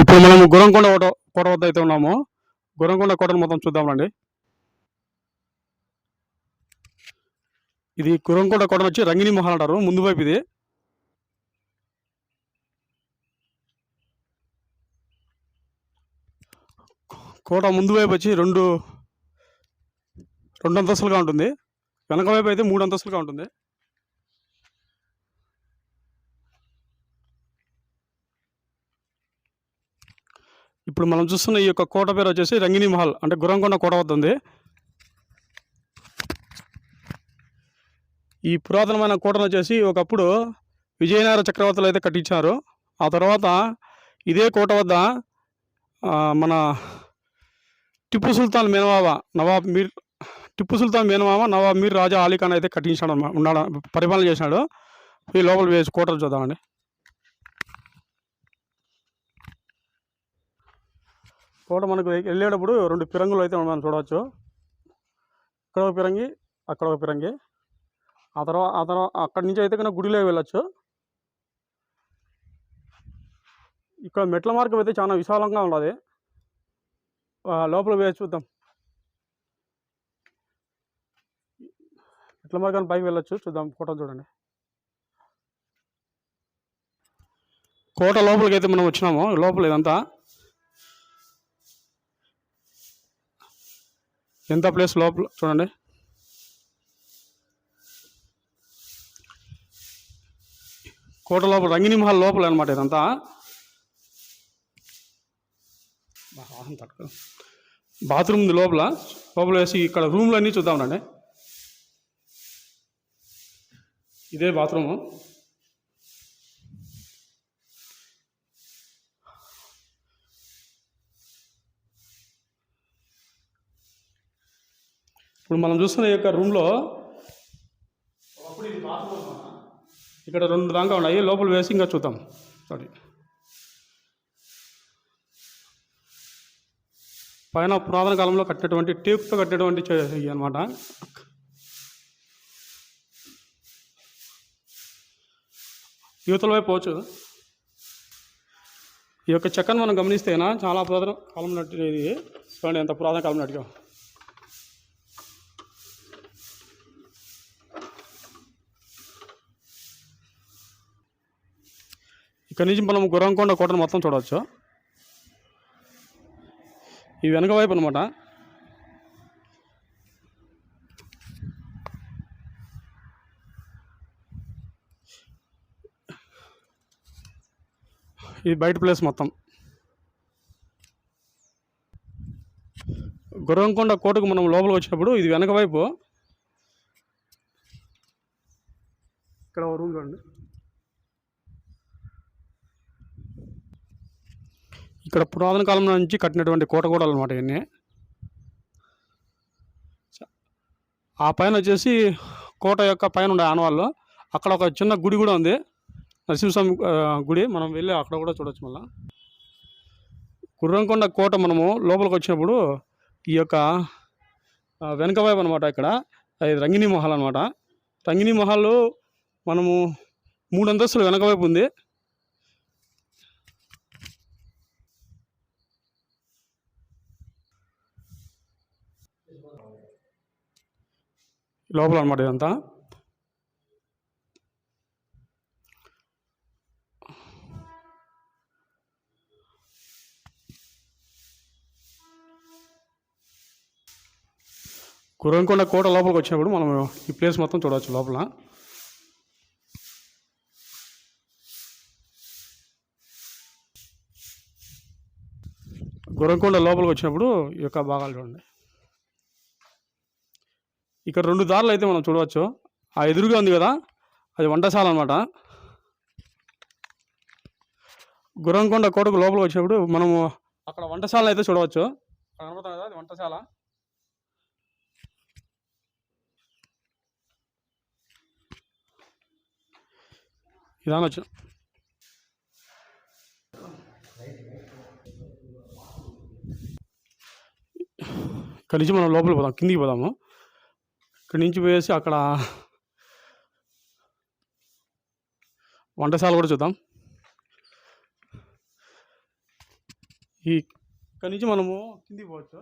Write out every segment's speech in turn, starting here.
ఇప్పుడు మనం గురంకొండ కోట కోట వద్ద అయితే ఉన్నాము. గురంకొండ కోటను మొత్తం చూద్దామండి ఇది గురంకొండ కోట వచ్చి రంగిణి మహల్ అంటారు ముందు వైపు ఇది. కోట ముందు వైపు వచ్చి రెండు రెండు అంతస్తులుగా ఉంటుంది. వెనక వైపు అయితే మూడు అంతస్తులుగా ఉంటుంది. ఇప్పుడు మనం చూస్తున్న ఈ యొక్క కోట పేరు వచ్చేసి రంగిని మహల్ అంటే గురంకొండ కోట వద్ద ఉంది. ఈ పురాతనమైన కోటను వచ్చేసి ఒకప్పుడు విజయనగర చక్రవర్తులు అయితే కట్టించారు. ఆ తర్వాత ఇదే కోట వద్ద మన టిప్పు సుల్తాన్ మేనమావ నవాబ్ మీర్ టిప్పు సుల్తాన్ మేనమావ నవాబ్ మీర్ రాజా అలీ ఖాన్ అయితే కట్టించాడు ఉన్నాడు పరిపాలన చేశాడు. ఈ లోపల వేసి కోటలు చూద్దామండి. కోట మనకు వెళ్ళేటప్పుడు రెండు పిరంగులు అయితే మనం చూడవచ్చు. ఇక్కడ ఒక పిరంగి అక్కడ ఒక పిరంగి. ఆ తర్వాత ఆ తర్వాత అక్కడి నుంచి అయితే కన్నా గుడిలో వెళ్ళొచ్చు. ఇక్కడ మెట్ల మార్గం అయితే చాలా విశాలంగా ఉన్నది. లోపల వేసి చూద్దాం. మెట్ల మార్గాన్ని పైకి వెళ్ళొచ్చు. చూద్దాం ఫోటో చూడండి. కోట లోపలికి అయితే మనం వచ్చినాము. లోపల ఇదంతా ఎంత ప్లేస్ లోపల? చూడండి. కోట లోపల రంగిని మహల్ లోపల అనమాట ఇదంతా. బాత్రూమ్ ఉంది లోపల. లోపల వేసి ఇక్కడ రూమ్లు అన్నీ చూద్దామండి ఇదే బాత్రూము. ఇప్పుడు మనం చూస్తున్న ఈ యొక్క రూమ్లో. ఇక్కడ రెండు దాకా ఉన్నాయి. లోపల వేసి ఇంకా చూద్దాం. సారీ పైన పురాతన కాలంలో కట్టినటువంటి టేకుతో కట్టినటువంటి అనమాట యువతల వైపు పోవచ్చు. ఈ యొక్క చెక్కను మనం గమనిస్తేనా చాలా పురాతన కాలం నాటి ఇది చూడండి ఎంత పురాతన కాలం నాటిగా ఇక్కడ నుంచి మనం గుర్రంకొండ కోటను మొత్తం చూడవచ్చు. ఈ వెనక వైపు అనమాట ఇది బయట ప్లేస్ మొత్తం. గుర్రంకొండ కోటకు మనం లోపలికి వచ్చినప్పుడు ఇది వెనక వైపు. ఇక్కడ రూమ్ చూడండి. ఇక్కడ పురాతన కాలం నుంచి కట్టినటువంటి కోటగూడలు అనమాట ఇవన్నీ. ఆ పైన వచ్చేసి కోట యొక్క పైన ఉండే ఆనవాళ్ళు. అక్కడ ఒక చిన్న గుడి కూడా ఉంది. నరసింహస్వామి గుడి. మనం వెళ్ళి అక్కడ కూడా చూడొచ్చు మళ్ళీ. గుర్రంకొండ కోట మనము లోపలికి వచ్చినప్పుడు ఈ యొక్క వెనక వైపు అనమాట ఇక్కడ. ఇది రంగిణీ మహల్ అనమాట రంగిణీ మహల్ మనము మూడు అంతస్తులు వెనక వైపు ఉంది. లోపల అనమాట ఇదంతా. కురంకొండ కోట లోపలికి వచ్చినప్పుడు మనం ఈ ప్లేస్ మొత్తం చూడవచ్చు లోపల. గురంకొండ లోపలికి వచ్చినప్పుడు ఈ యొక్క భాగాలు చూడండి. ఇక్కడ రెండు దారులు అయితే మనం చూడవచ్చు. ఆ ఎదురుగా ఉంది కదా అది వంటశాల అనమాట గురంకొండ కోటకు లోపలికి వచ్చినప్పుడు మనము అక్కడ వంటశాల అయితే చూడవచ్చు. అక్కడ కనబడుతుంది కదా అది వంటశాల. ఇదాని వచ్చిన ఇక్కడి నుంచి మనం లోపలికి పోదాం కిందికి పోదాము. ఇక్కడి నుంచి పోయేసి అక్కడ వంటశాల కూడా చూద్దాం. ఈ ఇక్కడి నుంచి మనము కిందికి పోవచ్చు.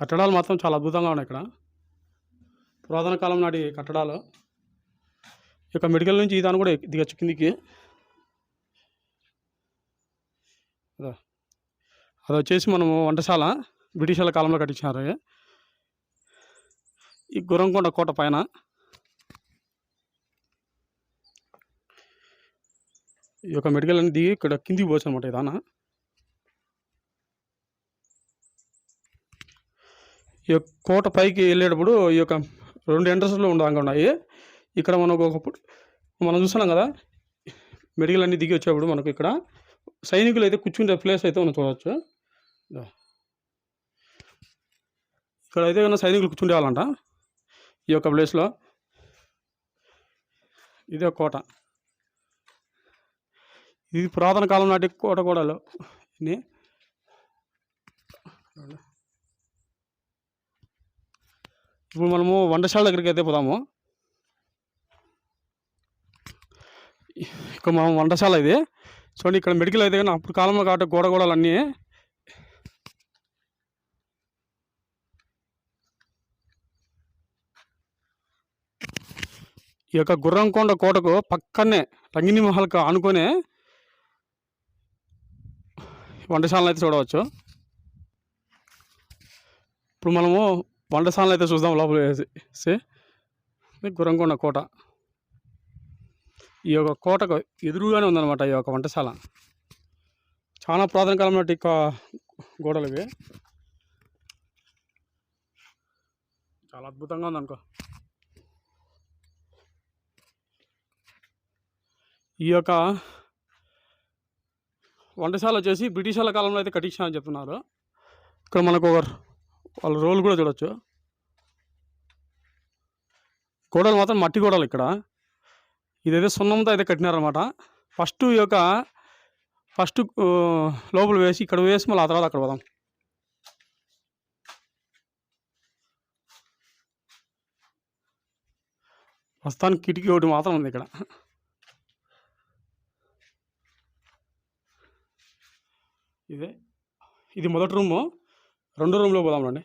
కట్టడాలు మాత్రం చాలా అద్భుతంగా ఉన్నాయి ఇక్కడ. పురాతన కాలం నాటి కట్టడాలు. ఈ మెడికల్ నుంచి ఈ దాన్ని కూడా దిగచ్చు కిందికి. అది వచ్చేసి మనము వంటశాల బ్రిటిషర్ల కాలంలో కట్టించినారు. ఈ గురంకొండ కోట పైన ఈ యొక్క మెడికల్ అని దిగి ఇక్కడ కిందికి పోవచ్చు అనమాట ఇదానా ఈ కోట పైకి వెళ్ళేటప్పుడు ఈ యొక్క రెండు ఎంట్రన్స్లో ఉండగా ఉన్నాయి. ఇక్కడ మనకు ఒకప్పుడు మనం చూస్తున్నాం కదా మెడికల్ అన్ని దిగి వచ్చేప్పుడు మనకు ఇక్కడ సైనికులు అయితే కూర్చుండే ప్లేస్ అయితే మనం చూడవచ్చు. ఇక్కడ అయితే కన్నా సైనికులు కూర్చుండేవాళ్ళంట ఈ యొక్క ప్లేస్లో. ఇదే కోట. ఇది పురాతన కాలం నాటి కోట కూడలు ఇన్ని. ఇప్పుడు మనము వంటశాల దగ్గరికి అయితే పోదాము. ఇక మనం వంటశాల ఇది. చూడండి ఇక్కడ మెడికల్ అయితే కానీ అప్పుడు కాలంలో కాబట్టి గోడ గోడలు అన్నీ ఈ యొక్క గుర్రంకొండ కోటకు పక్కనే రంగిని మహల్కి ఆనుకునే వంటశాలను అయితే చూడవచ్చు. ఇప్పుడు మనము వంటశాలను అయితే చూద్దాం లోపల వేసి. గుర్రంకొండ కోట. ఈ యొక్క కోటకు ఎదురుగానే ఉందన్నమాట ఈ యొక్క వంటశాల. చాలా పురాతన కాలం నాటి గోడలు ఇవి. చాలా అద్భుతంగా ఉందనుకో. ఈ యొక్క వంటశాల వచ్చేసి బ్రిటిష్ వాళ్ళ కాలంలో అయితే కట్టించారని చెప్తున్నారు. ఇక్కడ మనకు ఒక వాళ్ళ రోల్ కూడా చూడొచ్చు. గోడలు మాత్రం మట్టి గోడలు ఇక్కడ. ఇదైతే సున్నంతో అయితే కట్టినారనమాట ఫస్ట్ ఈ యొక్క ఫస్ట్ లోపల వేసి ఇక్కడ వేసి మళ్ళీ ఆ తర్వాత అక్కడ పోదాం. ప్రస్తుతానికి కిటికీ ఒకటి మాత్రం ఉంది ఇక్కడ. ఇదే. ఇది మొదటి రూము. రెండో రూమ్లో పోదాం రండి.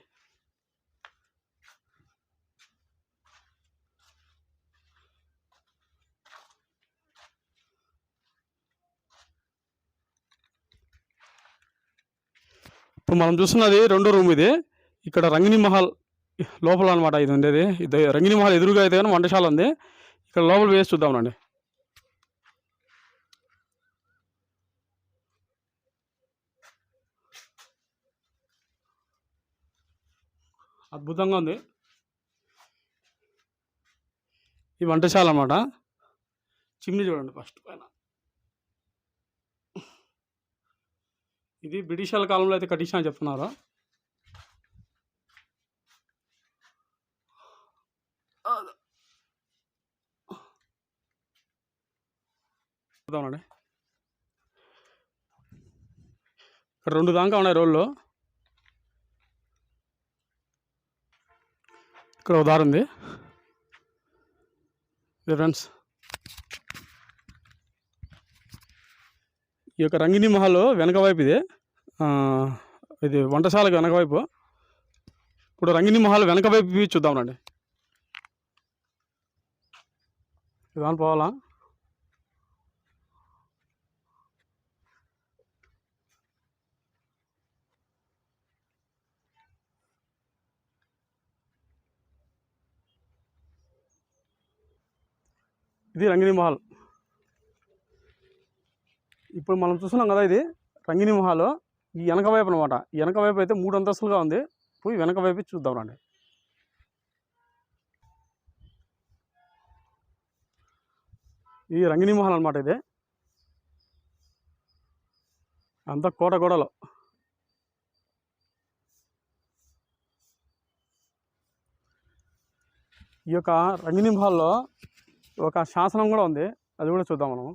ఇప్పుడు మనం చూస్తున్నది రెండో రూమ్ ఇది. ఇక్కడ రంగిని మహల్ లోపల అనమాట ఇది ఉండేది. ఇది రంగిని మహల్ ఎదురుగా అయితే కానీ వంటశాల ఉంది. ఇక్కడ లోపల వేసి చూద్దాం రండి. అద్భుతంగా ఉంది ఈ వంటశాల అన్నమాట చిమ్ని చూడండి ఫస్ట్ పైన ఇది బ్రిటిష్ వాళ్ళ కాలంలో అయితే కట్టించిన చెప్తున్నారు చూద్దామండి ఇక్కడ రెండు దాకా ఉన్నాయి రోడ్లో ఇక్కడ ఒక దారి ఉంది. ఫ్రెండ్స్. ఈ యొక్క రంగిని మహల్ వెనక వైపు ఇది. ఇది వంటశాలకు వెనక వైపు. ఇప్పుడు రంగిని మహల్ వెనక వైపు చూద్దాం రండి. దాని పోవాలా? ఇది రంగిని మహల్. ఇప్పుడు మనం చూస్తున్నాం కదా ఇది రంగిని మహల్. ఈ వెనక వైపు అనమాట వెనక వైపు అయితే మూడు అంతస్తులుగా ఉంది. పోయి వెనక వైపు చూద్దాం రండి. ఇది రంగిని మహల్ అనమాట ఇది. అంతా కోట గోడలు. ఈ యొక్క రంగిని మహల్లో ఒక శాసనం కూడా ఉంది. అది కూడా చూద్దాం మనము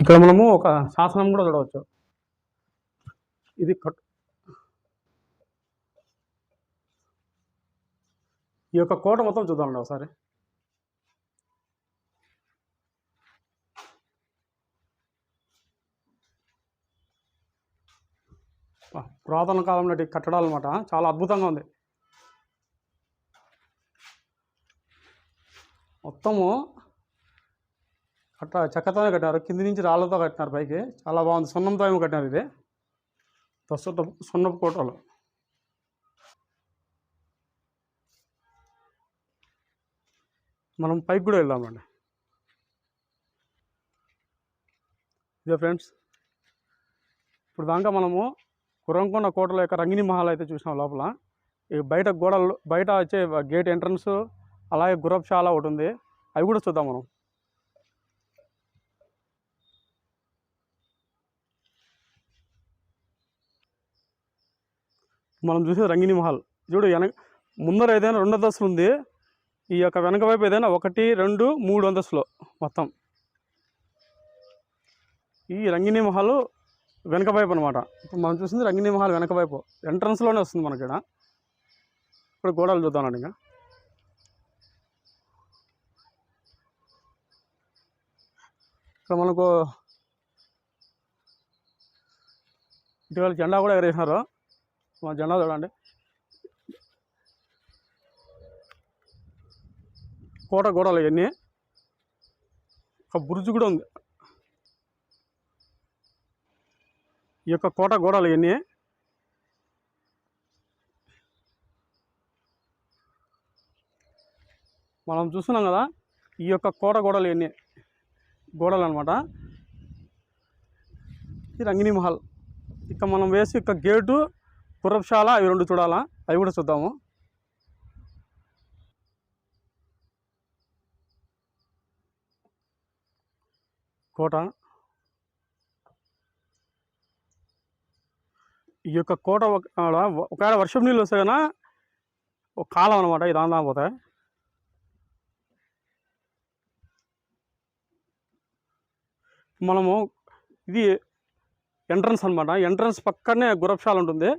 ఇక్కడ మనము ఒక శాసనం కూడా చూడవచ్చు. ఇది కట్ ఈ యొక్క కోట మొత్తం చూద్దామండి ఒకసారి. పురాతన కాలం నాటి కట్టడాలు అనమాట చాలా అద్భుతంగా ఉంది. మొత్తము కట్ట చెక్కతోనే కట్టారు కింది నుంచి రాళ్ళతో కట్టినారు పైకి. చాలా బాగుంది. సున్నంతో ఏమో కట్టినారు ఇది. ప్రస్తుతం సున్నపు కోటలు. మనం పైకి కూడా వెళ్దామండి. ఇదే ఫ్రెండ్స్ ఇప్పుడు దాకా మనము కురంకొండ కోటల యొక్క రంగిని మహల్ అయితే చూసినాం లోపల. ఈ బయట గోడలు బయట వచ్చే గేట్ ఎంట్రన్స్ అలాగే గుర్రపుశాల ఒకటి ఉంది. అవి కూడా చూద్దాం మనం. మనం చూసేది రంగిని మహల్. చూడు వెనక ముందర ఏదైనా రెండు అంతస్తులు ఉంది. ఈ యొక్క వెనక వైపు ఏదైనా ఒకటి రెండు మూడు అంతస్తులు మొత్తం. ఈ రంగిని మహల్ వెనక వైపు అనమాట ఇప్పుడు మనం చూసింది రంగిణీ మహల్ వెనక వైపు. ఎంట్రన్స్లోనే వస్తుంది మనకి ఇక్కడ. ఇప్పుడు గోడలు చూద్దామండి ఇంకా. ఇక్కడ మనకు ఇటీవల జెండా కూడా ఎగరేసినారు. మా జెండా చూడండి. కోట గోడలు ఇవన్నీ. ఒక బ్రిడ్జ్ కూడా ఉంది. ఈ యొక్క కోట గోడలు ఇవన్నీ. మనం చూస్తున్నాం కదా ఈ యొక్క కోట గోడలు ఇవన్నీ. గోడలు అనమాట ఈ రంగిణి మహల్. ఇక మనం వేసి ఇక గేటు పురపుశాల అవి రెండు చూడాలా? అవి కూడా చూద్దాము. కోట. ఈ యొక్క కోట ఒక- ఆడ ఒకవేళ వర్షం నీళ్ళు వస్తే కన్నా ఒక కాలం అనమాట ఇది ఆందా పోతాయి మనము ఇది ఎంట్రన్స్ అనమాట ఎంట్రన్స్ పక్కనే గురప్షాల ఉంటుంది.